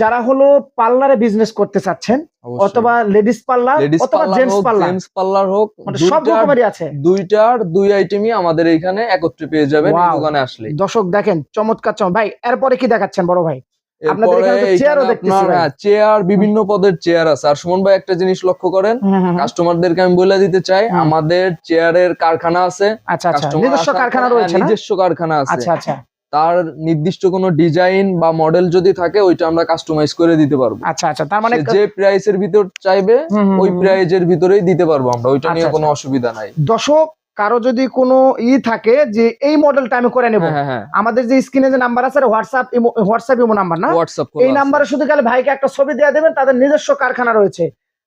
যারা হলো পার্লারে বিজনেস করতে চাচ্ছেন অথবা লেডিস পার্লার অথবা জেন্টস পার্লার জেন্টস পার্লার হোক মানে সব রকমেরই আছে। দুইটার দুই আইটেমই আমাদের এখানে একত্রে পেয়ে যাবেন এই দোকানে আসলে। দর্শক দেখেন চমৎকার চমৎকার ভাই এরপরে কি দেখাচ্ছেন বড় ভাই? আপনাদের এখানে তো চেয়ারও দেখতেছি ভাই। চেয়ার বিভিন্ন পদের চেয়ার আছে। আর সুমন ভাই একটা জিনিস লক্ষ্য করেন। কাস্টমারদেরকে আমি বলে দিতে চাই আমাদের চেয়ারের কারখানা আছে। আচ্ছা আচ্ছা নিজস্ব কারখানা রয়েছে হ্যাঁ, নিজস্ব কারখানা আছে। আচ্ছা আচ্ছা। তার নির্দিষ্ট কোনো ডিজাইন বা মডেল যদি থাকে ওইটা আমরা কাস্টমাইজ করে দিতে পারব। আচ্ছা আচ্ছা তার মানে যে প্রাইসের ভিতর চাইবে ওই। প্রাইজের ভিতরেই দিতে পারব আমরা ওইটা নিয়ে আচ্ছা, কোনো অসুবিধা নাই। দর্শক কারও যদি কোনো ই থাকে যে এই মডেলটা আমি করে নেব হ্যাঁ হ্যাঁ হ্যাঁ। আমাদের যে স্ক্রিনে যে নাম্বার আছে হোয়াটসঅ্যাপ হোয়াটসঅ্যাপ ইমো নাম্বার না? হোয়াটসঅ্যাপ এই নাম্বারে শুধু খালি ভাইকে একটা ছবি দিয়ে দেবেন তাদের নিজস্ব কারখানা রয়েছে।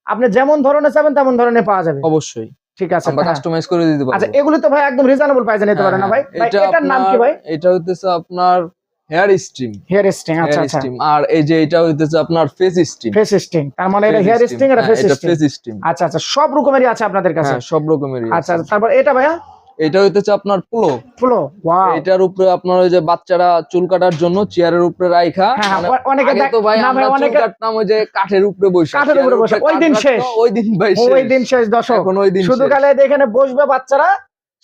আপনি যেমন ধরনের চাবেন তেমন ধরনের পাওয়া যাবে। অবশ্যই। ঠিক আছে আমরা হ্যাঁ। কাস্টমাইজ করে দিতে আচ্ছা এগুলো তো ভাই একদম রিজনেবল প্রাইসে নিতে পারেন না ভাই হ্যাঁ, ভাই, এটা এটার নাম কি ভাই? এটা হচ্ছে আপনার হেয়ার স্টিম হেয়ার স্টিং আচ্ছা আচ্ছা। আর এই যে এটা হইতেছে আপনার ফেস স্টিম ফেস স্টিম তার মানে এটা হেয়ার স্টিম আর ফেস স্টিং ফেস স্টিম আচ্ছা আচ্ছা সব রকমেরই আছে আপনাদের কাছে? হ্যাঁ সব রকমেরই আচ্ছা তারপর এটা ভাইয়া? এটা হইতেছে আপনার পুলো। ওয়াও। এটার উপরে আপনার ওই যে বাচ্চারা চুল কাটার জন্য চেয়ারের উপরে রাইখা। হ্যাঁ, হ্যাঁ, মানে অনেকে তো ভাই আমরা চুল কাটতাম ওই যে কাঠের উপরে বসে। কাঠের উপরে বসে, ওই দিন শেষ। ওই দিন ভাই ওই দিন শেষ এখন ওই দিন শুধু কালে এখানে বসবে বাচ্চারা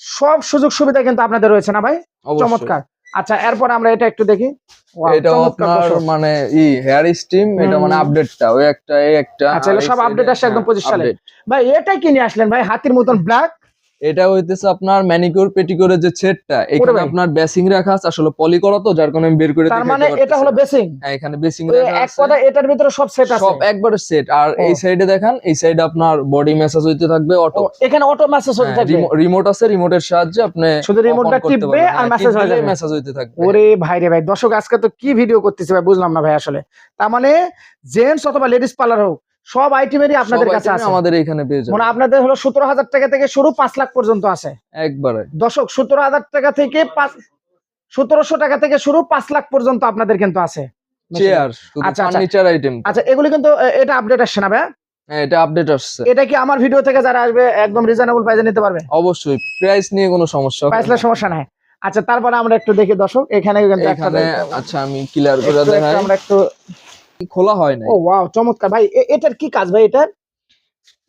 সব সুযোগ সুবিধা কিন্তু আপনাদের রয়েছে না ভাই? চমৎকার। আচ্ছা এরপর আমরা এটা একটু দেখি। চমৎকার আপনার মানে ই হেয়ার স্টিম এটা মানে। আপডেটটা ওই একটা এই একটা আচ্ছা, সব এ- আসছে একদম হ্যাঁ, 25 সালে। ভাই এটা কি নিয়ে আসলেন ভাই? হাতির মতন ব্ল্যাক এটা হইতেছে আপনার ম্যানিকিউর পেটিকিউরের যে সেটটা এখানে। আপনার বেসিং রাখা আছে আসলে পলি করা তো যার কারণে আমি বের করে তার মানে এটা হলো বেসিং হ্যাঁ এখানে বেসিং রাখা এক আছে। কথা এটার ভিতরে সব সেট আছে? সব একবারে সেট আর। এই সাইডে দেখেন এই সাইডে আপনার বডি ম্যাসাজ হইতে থাকবে অটো এখানে অটো মেসেজ হতে থাকবে? রিমোট আছে রিমোটের সাহায্যে আপনি শুধু রিমোটটা টিপবে আর message হয়ে যাবে। মেসেজ হইতে থাকবে। ওরে ভাই রে ভাই দর্শক আজকে তো কি ভিডিও করতেছে ভাই বুঝলাম না ভাই আসলে। তার মানে জেন্টস অথবা লেডিস পার্লার হোক সব আইটেমেরই আপনাদের কাছে আছে। আমাদের এখানে পেয়ে যাবেন। মানে আপনাদের হলো সতেরো হাজার টাকা থেকে শুরু পাঁচ লাখ পর্যন্ত আছে। একবারে। দর্শক সতেরো হাজার টাকা থেকে পাঁচ সতেরোশো টাকা থেকে শুরু পাঁচ লাখ পর্যন্ত আপনাদের কিন্তু আছে। চেয়ার আচ্ছা, আচ্ছা। ফার্নিচার আইটেম আচ্ছা এগুলি কিন্তু এটা আপডেট আসছে না ভাই হ্যাঁ এটা আপডেট আসছে। এটা কি আমার ভিডিও থেকে যারা আসবে একদম রিজনেবল প্রাইসে নিতে পারবে? অবশ্যই প্রাইস নিয়ে কোনো সমস্যা হবে প্রাইসের। সমস্যা নাই। আচ্ছা তারপরে আমরা একটু দেখি দর্শক এখানে কিন্তু একটা আচ্ছা আমি ক্লিয়ার করে দেখাই। আমরা একটু খোলা হয় না ও ওয়াও চমৎকার ভাই এটার কি কাজ ভাই এটার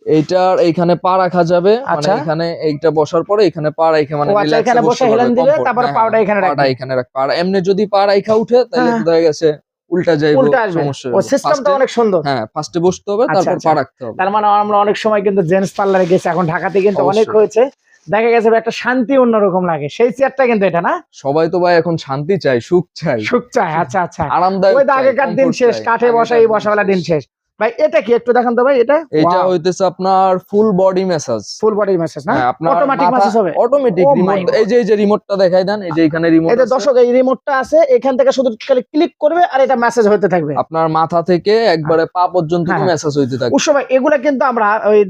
এইটার এইখানে পা রাখা যাবে মানে আচ্ছা। এখানে এইটা বসার পরে এখানে পা রাখা মানে আচ্ছা, এখানে বসে হেলান পারবে, দিবে। তারপরে হ্যাঁ, পাটা এখানে পাটা রাখবে। এখানে রাখবে আর এমনি যদি পা রাখা উঠে তাহলে হ্যাঁ। দেখা গেছে উল্টা যাইবো সমস্যা ও সিস্টেমটা অনেক সুন্দর হ্যাঁ ফার্স্টে বসতে হবে আচ্ছা, তারপর আচ্ছা। পা রাখতে হবে তার মানে আমরা অনেক সময় কিন্তু জেন্টস পার্লারে গেছি এখন ঢাকাতে কিন্তু অনেক। হয়েছে দেখা গেছে একটা শান্তি অন্যরকম লাগে। সেই চেয়ারটা কিন্তু এটা না? সবাই তো ভাই এখন শান্তি চাই সুখ চাই। সুখ চাই আচ্ছা আচ্ছা। আরামদায়ক ওই তো আগেকার দিন শেষ কাঠে বসা এই বসাবেলা দিন শেষ। ভাই এটা কি একটু দেখান তো ভাই এটা? এটা হইতেছে আপনার full body massage full body massage না? হ্যাঁ আপনার অটোমেটিক মেসেজ হবে। অটোমেটিক Oh রিমোট এই যে এই যে রিমোটটা দেখাই দেন এই যে এখানে রিমোট যে দর্শক এই রিমোটটা আছে এখান থেকে শুধু খালি ক্লিক করবে আর এটা মেসেজ হতে থাকবে। আপনার মাথা থেকে একবারে পা পর্যন্ত হ্যাঁ। মেসেজ হইতে থাকে উৎসব এগুলা কিন্তু আমরা ওই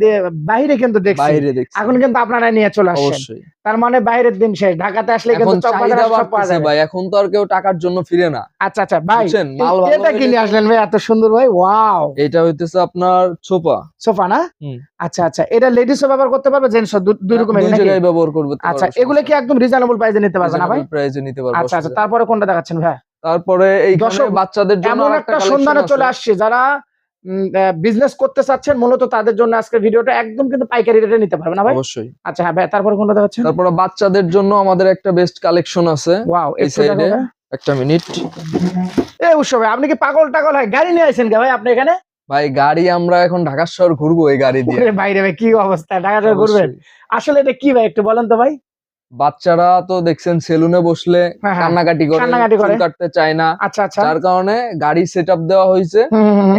বাইরে কিন্তু দেখছি। বাইরে দেখছি। এখন কিন্তু আপনারা নিয়ে চলে আসছেন। অবশ্যই। তার মানে বাইরের দিন শেষ। ঢাকাতে আসলে এখন কিন্তু সব পাওয়া যাবে। ভাই এখন তো আর কেউ টাকার জন্য ফিরে না। আচ্ছা আচ্ছা ভাই এটা কি হইলে নিয়ে আসলেন ভাই এত সুন্দর ভাই ওয়াও এটা হইতেছে আপনার ছোপা। সোফা না? আচ্ছা আচ্ছা এটা লেডিসও ব্যবহার করতে পারবে জেন্টসও দুই রকমের নাকি? জায়গায় ব্যবহার করবে আচ্ছা এগুলো কি একদম রিজনেবল প্রাইসে নিতে পারবে না ভাই? এ নিতে পারব আচ্ছা আচ্ছা তারপরে কোনটা দেখাচ্ছেন ভাই তারপরে এই বাচ্চাদের জন্য এমন একটা সন্ধানে চলে আসছে যারা বিজনেস করতে চাচ্ছেন মূলত তাদের জন্য আজকে ভিডিওটা একদম কিন্তু পাইকারি রেটে নিতে পারবে না ভাই? অবশ্যই। আচ্ছা হ্যাঁ ভাই তারপরে কোনটা দেখাচ্ছেন? তারপরে বাচ্চাদের জন্য আমাদের একটা বেস্ট কালেকশন আছে। ওয়াও এই সাইডে একটা মিনিট এই উৎসবে আপনি কি পাগল টাগল হয়? গাড়ি নিয়ে আইছেন কে ভাই আপনি এখানে? ভাই গাড়ি আমরা এখন ঢাকা শহর ঘুরবো এই গাড়ি দিয়ে। বাইরে ভাই কি অবস্থা? ঢাকা শহর ঘুরবেন? আসলে এটা কি ভাই একটু বলেন তো ভাই। বাচ্চারা তো দেখছেন সেলুনে বসলে হ্যাঁ, হ্যাঁ। কান্নাকাটি করে কান্নাকাটি করে। চুল কাটতে চায় না। আচ্ছা আচ্ছা। যার কারণে গাড়ি সেট দেওয়া হয়েছে।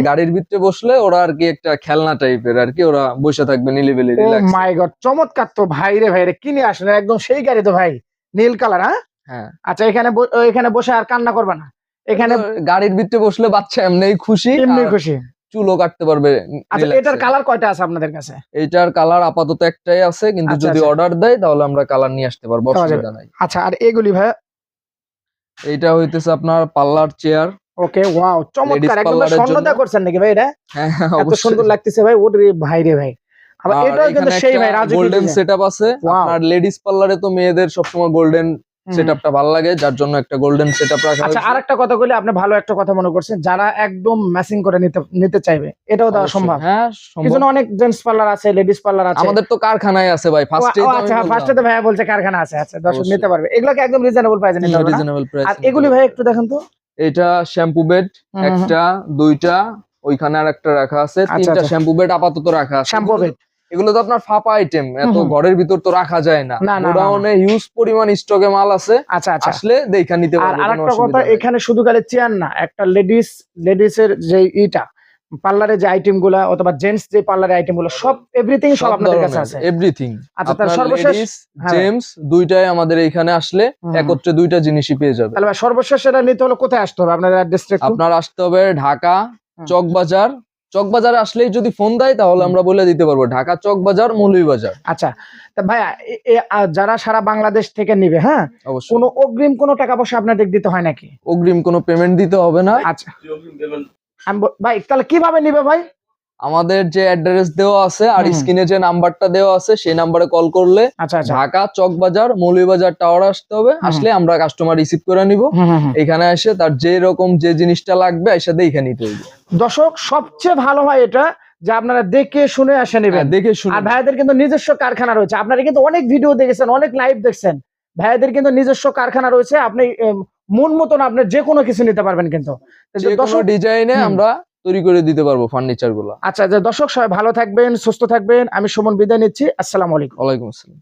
গাড়ির ভিতরে বসলে ওরা আর কি একটা খেলনা টাইপের আর কি ওরা বসে থাকবে নিলিবিলি মাই গড চমৎকার তো ভাই রে ভাই রে কিনে আসলে একদম সেই গাড়ি তো ভাই নীল কালার হ্যাঁ? হ্যাঁ। আচ্ছা এখানে এখানে বসে আর কান্না করবে না। এখানে গাড়ির ভিতরে বসলে বাচ্চা এমনিই খুশি এমনি খুশি। চুলও কাটতে পারবে আচ্ছা এটার কালার কয়টা আছে আপনাদের কাছে? এটার কালার আপাতত একটাই আছে কিন্তু আচ্ছা, যদি আচ্ছা। অর্ডার দেয় তাহলে আমরা কালার নিয়ে আসতে পারব অসুবিধা নাই। আচ্ছা আর এগুলি ভাই এটা হইতেছে আপনার পার্লার চেয়ার ওকে ওয়াও চমৎকার। একদম parlour এর স্বর্ণ জন্য। দেয়া করছেন নাকি ভাই এটা? হ্যাঁ এত সুন্দর লাগতেছে ভাই ওর ভাই রে ভাই। আবার এটাও কিন্তু সেই ভাই রাজু গোল্ডেন সেটআপ আছে. আপনার লেডিস পার্লারে তো মেয়েদের সবসময় গোল্ডেন। সেটআপটা ভালো লাগে যার জন্য একটা গোল্ডেন সেটআপ রাখা আচ্ছা হয়েছে। আর একটা কথা বলি আপনি ভালো একটা কথা মনে করছেন যারা একদম ম্যাচিং করে নিতে নিতে চাইবে এটাও দেওয়া সম্ভব। হ্যাঁ কি সম্ভব। জন্য অনেক জেন্টস পার্লার আছে লেডিস পার্লার আছে। আমাদের তো কারখানায় আছে ভাই ফার্স্টে আচ্ছা ফার্স্টে তো ভাইয়া বলছে কারখানা আছে আচ্ছা দর্শক নিতে পারবে। এগুলোকে একদম রিজনেবল প্রাইসে নিতে পারবে? রিজনেবল প্রাইস আর এগুলি ভাই একটু দেখেন তো। এটা শ্যাম্পু বেড একটা দুইটা ওইখানে আর একটা রাখা আছে তিনটা আচ্ছা। শ্যাম্পু বেড আপাতত রাখা আছে। শ্যাম্পু বেড এগুলো তো আপনার ফাঁপা আইটেম এত ঘরের ভিতর তো রাখা যায় না। গোডাউনে হিউজ পরিমাণ স্টকে মাল আছে। আচ্ছা আচ্ছা। আসলে দেখা নিতে আর পারবে কোনো আরেকটা কথা এখানে শুধু খালি চেয়ার না একটা লেডিস লেডিস এর যে ইটা পার্লারের যে আইটেমগুলা অথবা জেন্টস যে পার্লারের আইটেমগুলো সব এভরিথিং সব আপনাদের কাছে আছে। এভরিথিং আচ্ছা তার সর্বশেষ হ্যাঁ। জেমস দুইটাই আমাদের এখানে আসলে একত্রে দুইটা জিনিসই পেয়ে যাবে। তাহলে সর্বশেষ এটা নিতে হলে কোথায় আসতে হবে? আপনাদের অ্যাড্রেসটা একটু আপনার আসতে হবে ঢাকা চকবাজার চকবাজারে আসলেই যদি ফোন দেয় তাহলে আমরা বলে দিতে পারব ঢাকা চকবাজার বাজার আচ্ছা তা ভাইয়া যারা সারা বাংলাদেশ থেকে নিবে হ্যাঁ? কোন অগ্রিম কোনো টাকা পয়সা আপনাদের দিতে হয় নাকি? অগ্রিম কোনো পেমেন্ট দিতে হবে না। আচ্ছা। ভাই তাহলে কীভাবে নিবে ভাই? আমাদের যে অ্যাড্রেস দেওয়া আছে আর। স্ক্রিনে যে নাম্বারটা দেওয়া আছে সেই নাম্বারে কল করলে আচ্ছা আচ্ছা। ঢাকা চকবাজার মৌলভীবাজার টাওয়ার আসতে হবে। আসলে আমরা কাস্টমার রিসিভ করে নিব। এখানে এসে তার যে রকম যে জিনিসটা লাগবে এসে দেখে নিতে হবে। দর্শক সবচেয়ে ভালো হয় এটা যে আপনারা দেখে শুনে আসে নেবেন। হ্যাঁ, দেখে শুনে আর ভাইয়াদের কিন্তু নিজস্ব কারখানা রয়েছে। আপনারা কিন্তু অনেক ভিডিও দেখেছেন অনেক লাইভ দেখছেন। ভাইয়াদের কিন্তু নিজস্ব কারখানা রয়েছে। আপনি মন মতন আপনি যে কোনো কিছু নিতে পারবেন কিন্তু। ডিজাইনে আমরা তৈরি করে দিতে পারব ফার্নিচারগুলো। আচ্ছা যে দর্শক সবাই ভালো থাকবেন সুস্থ থাকবেন। আমি সুমন বিদায় নিচ্ছি। আসসালামু আলাইকুম। ওয়ালাইকুম আসসালাম।